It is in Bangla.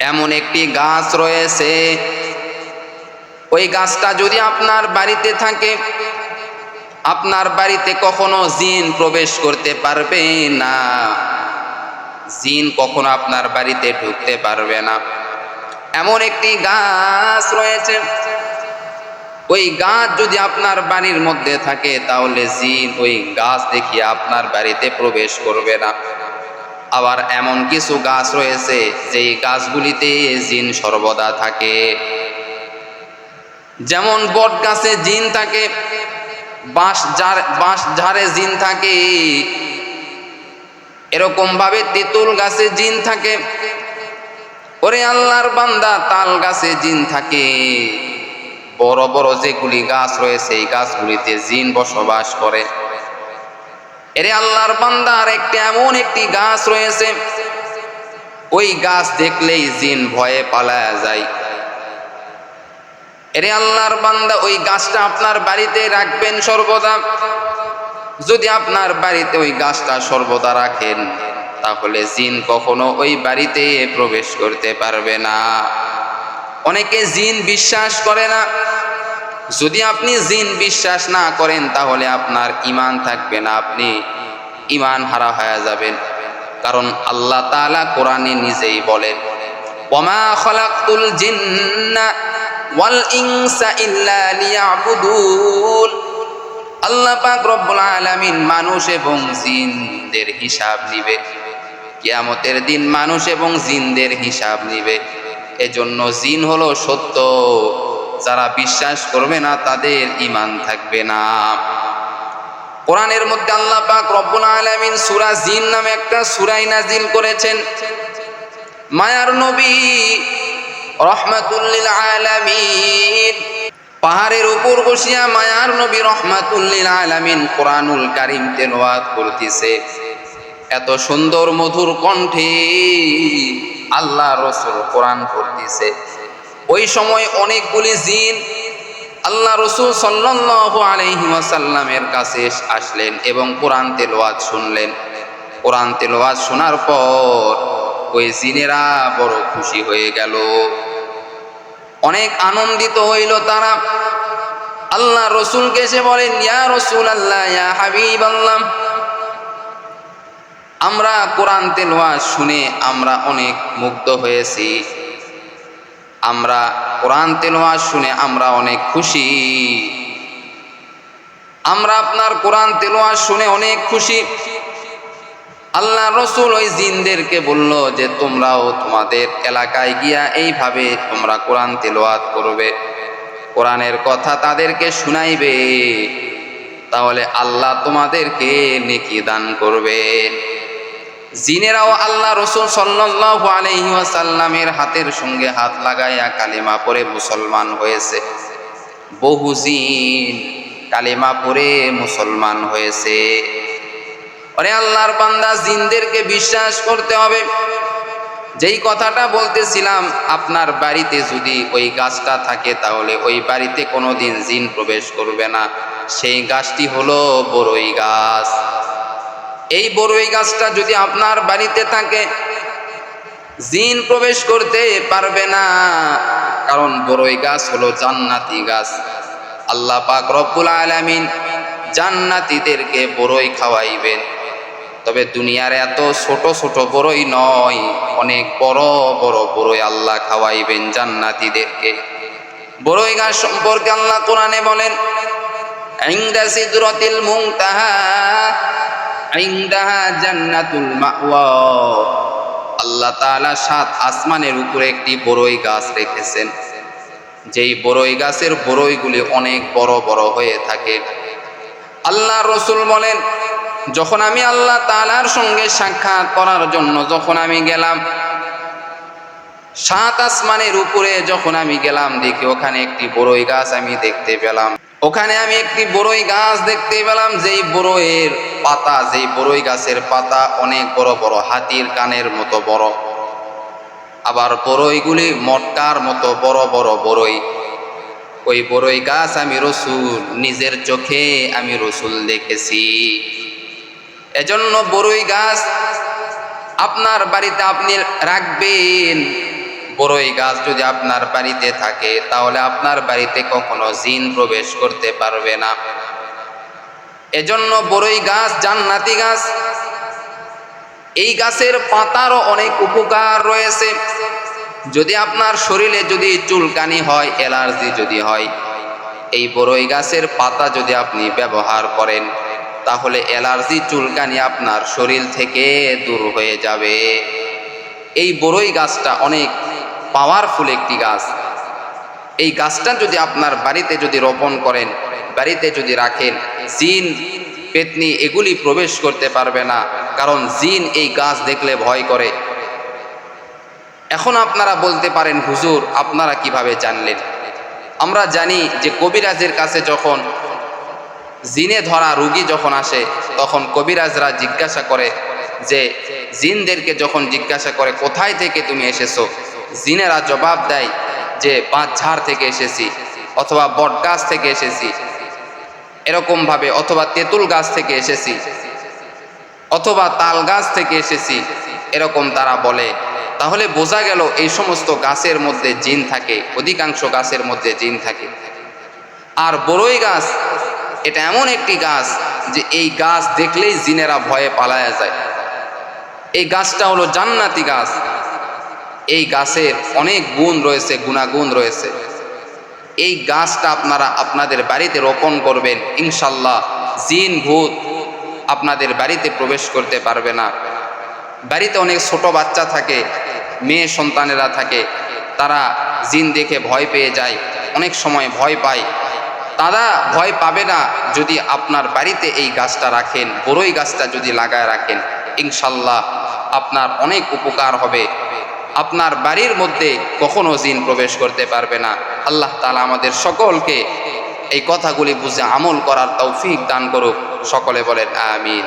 এমন একটি গাছ রয়েছে। ওই গাছটা যদি আপনার বাড়িতে থাকে, আপনার বাড়িতে কখনো জিন প্রবেশ করতে পারবে না। জিন কখনো আপনার বাড়িতে ঢুকতে পারবে না। এমন একটি গাছ রয়েছে। ওই গাছ যদি আপনার বাড়ির মধ্যে থাকে, তাহলে জিন ওই গাছ দেখিয়ে আপনার বাড়িতে প্রবেশ করবে না। আবার এমন কিছু গাছ রয়েছে, যেই গাছগুলিতে জিন সর্বদা থাকে। যেমন বট গাছে জিন থাকে, বাঁশ ঝাড়, বাঁশ ঝাড়ে জিন থাকে এরকম ভাবে তেঁতুল গাছে জিন থাকে, ওরে আল্লাহর বান্দা তাল গাছে জিন থাকে। বড় বড় যেগুলি গাছ রয়েছে, এই গাছগুলিতে জিন বসবাস করে। এরে আল্লাহর বান্দার একটি এমন একটি গাছ রয়েছে। ওই গাছ দেখলেই জিন ভয়ে পালায়া যায়। এরে আল্লাহর বান্দা, ওই গাছটা আপনার বাড়িতে রাখবেন সর্বদা। যদি আপনার বাড়িতে ওই গাছটা সর্বদা রাখেন, তাহলে জিন কখনো ওই বাড়িতে প্রবেশ করতে পারবে না। অনেকে জিন বিশ্বাস করে না। যদি আপনি জিন বিশ্বাস না করেন, তাহলে আপনার ইমান থাকবে না। আপনি ইমান হারা হয়ে যাবেন। কারণ আল্লাহ তাআলা কোরআনে নিজেই বলেন জিন্না ওয়াল ইনসা আলামিন মানুষ এবং জিনদের হিসাব নিবে। দিন মানুষ এবং জিনদের হিসাব নিবে। এজন্য জিন হলো সত্য। যারা বিশ্বাস করবে না, তাদের ইমান থাকবে না। কোরআনের মধ্যে আল্লাহ পাক রব্বুল আলামিন সূরা জিন নামে একটা সূরাই নাজিল করেছেন। মায়ার নবী রহমাতুল্লিল আলামিন পাহাড়ের উপর বসিয়া মায়ার নবী রহমাতুল্লিল আলামিন কোরআনুল কারিম তেলাওয়াত করতেছে। এত সুন্দর মধুর কণ্ঠে আল্লাহ রসুল কোরআন পড়তেছে। ওই সময় অনেকগুলি জিন আল্লাহ রসুল সাল্লাল্লাহু আলাইহি ওয়াসাল্লামের কাছে আসলেন এবং কোরআন তেলাওয়াত শুনলেন। কোরআন তেলাওয়াত শোনার পর ওই জিনেরা বড় খুশি হয়ে গেল। অনেক আনন্দিত হইল তারা। আল্লাহ রসুলকে এসে বলেন, ইয়া রসুল আল্লাহ ইয়া হাবিব আল্লাহ আমরা কোরআন তেলোয়াজ শুনে আমরা অনেক মুগ্ধ হয়েছি। আমরা কোরআন তেলোয়াজ শুনে আমরা অনেক খুশি। আমরা আপনার কোরআন তেলোয়াজ শুনে অনেক খুশি। আল্লাহ রসুল ওই জিনদেরকে বলল যে, তোমরাও তোমাদের এলাকায় গিয়া এইভাবে তোমরা কোরআন তেলোয়াত করবে। কোরআনের কথা তাদেরকে শুনাইবে। তাহলে আল্লাহ তোমাদেরকে নেকি দান করবে। জিনেরাও আল্লাহ রসুল সাল্লাহ আলহি ওয়াসাল্লামের হাতের সঙ্গে হাত লাগাইয়া কালিমা পরে মুসলমান হয়েছে। বহু জিন কালিমা পরে মুসলমান হয়েছে। অরে আল্লাহর বান্দা, জিনদেরকে বিশ্বাস করতে হবে। যেই কথাটা বলতেছিলাম, আপনার বাড়িতে যদি ওই গাছটা থাকে, তাহলে ওই বাড়িতে কোনো দিন জিন প্রবেশ করবে না। সেই গাছটি হলো বড়ই গাছ। এই বড়ই গাছটা যদি আপনার বাড়িতে থাকে, জিন প্রবেশ করতে পারবে না। কারণ বড়ই গাছ হলো জান্নাতি গাছ। আল্লাহ পাক রব্বুল আলামিন জান্নাতীদেরকে বড়ই খাওয়াইবেন। তবে দুনিয়ার এত ছোট ছোট বড়ই নয়, অনেক বড় বড় বড়ই আল্লাহ খাওয়াইবেন জান্নাতীদেরকে। বড়ই গাছ সম্পর্কে আল্লাহ কোরআনে বলেন ইংদা সিদরাতিল মুনতাহা ইংদাহা জান্নাতুল মাওয়া। আল্লাহ তাআলা সাত আসমানের উপরে একটি বড়ই গাছ রেখেছেন। যেই বড়ই গাছের বড়ইগুলি অনেক বড় বড় হয়ে থাকে। আল্লাহ রসুল বলেন, যখন আমি আল্লাহ তালার সঙ্গে সাক্ষাৎ করার জন্য যখন আমি গেলাম, সাত আসমানের উপরে যখন আমি গেলাম, দেখি ওখানে একটি বড়ই গাছ আমি দেখতে পেলাম। ওখানে আমি একটি বড়ই গাছ দেখতে পেলাম, যেই বড়ইয়ের পাতা, যেই বড়ই গাছের পাতা, অনেক বড় বড়, হাতির কানের মতো বড়। আবার বড়ইগুলি মটকার মতো বড় বড় বড়ই ওই বড়ই গাছ আমি রসুল, নিজের চোখে আমি রসুল দেখেছি। এজন্য বড়ই গাছ আপনার বাড়িতে আপনি রাখবেন। বড়ই গাছ যদি আপনার বাড়িতে থাকে, তাহলে আপনার বাড়িতে কখনো জিন প্রবেশ করতে পারবে না। এজন্য বড়ই গাছ জান্নাতি গাছ। এই গাছের পাতারও অনেক উপকার রয়েছে। যদি আপনার শরীরে যদি চুলকানি হয়, অ্যালার্জি যদি হয়, এই বড়ই গাছের পাতা যদি আপনি ব্যবহার করেন, তাহলে অ্যালার্জি চুলকানি আপনার শরীর থেকে দূর হয়ে যাবে। এই বড়ই গাছটা অনেক পাওয়ারফুল একটি গাছ। এই গাছটা যদি আপনার বাড়িতে যদি রোপণ করেন বাড়িতে যদি রাখেন, জিন, পেতনি এগুলি প্রবেশ করতে পারবে না, কারণ জিন এই গাছ দেখলে ভয় করে। এখন আপনারা বলতে পারেন, হুজুর, আপনারা কীভাবে জানলেন? আমরা জানি যে কবিরাজের কাছে যখন জিনে ধরা রুগী যখন আসে, তখন কবিরাজরা জিজ্ঞাসা করে যে, জিনদেরকে যখন জিজ্ঞাসা করে, কোথায় থেকে তুমি এসেছ? জিনেরা জবাব দেয় যে পাঁচ ঝাড় থেকে এসেছি, অথবা বট গাছ থেকে এসেছি। এরকমভাবে অথবা তেঁতুল গাছ থেকে এসেছি, অথবা তাল গাছ থেকে এসেছি, এরকম তারা বলে। তাহলে বোঝা গেল এই সমস্ত গাছের মধ্যে জিন থাকে, অধিকাংশ গাছের মধ্যে জিন থাকে। আর বড়ই গাছ, এটা এমন একটি গাছ যে এই গাছ দেখলেই জিনেরা ভয়ে পালায়া যায়। এই গাছটা হলো জান্নাতি গাছ। এই গাছের অনেক গুণ রয়েছে, গুণাগুণ রয়েছে। এই গাছটা আপনারা আপনাদের বাড়িতে রোপণ করবেন, ইনশাল্লাহ জিন, ভূত আপনাদের বাড়িতে প্রবেশ করতে পারবে না। বাড়িতে অনেক ছোট বাচ্চা থাকে, মেয়ে সন্তানেরা থাকে, তারা জিন দেখে ভয় পেয়ে যায়, অনেক সময় ভয় পায়। তারা ভয় পাবে না যদি আপনার বাড়িতে এই গাছটা রাখেন, বড়ই গাছটা যদি লাগায় রাখেন, ইনশাল্লাহ আপনার অনেক উপকার হবে। আপনার বাড়ির মধ্যে কখনো জিন প্রবেশ করতে পারবে না। আল্লাহ তালা আমাদের সকলকে এই কথাগুলি বুঝে আমল করার তৌফিক দান করুক। সকলে বলেন, আমিন।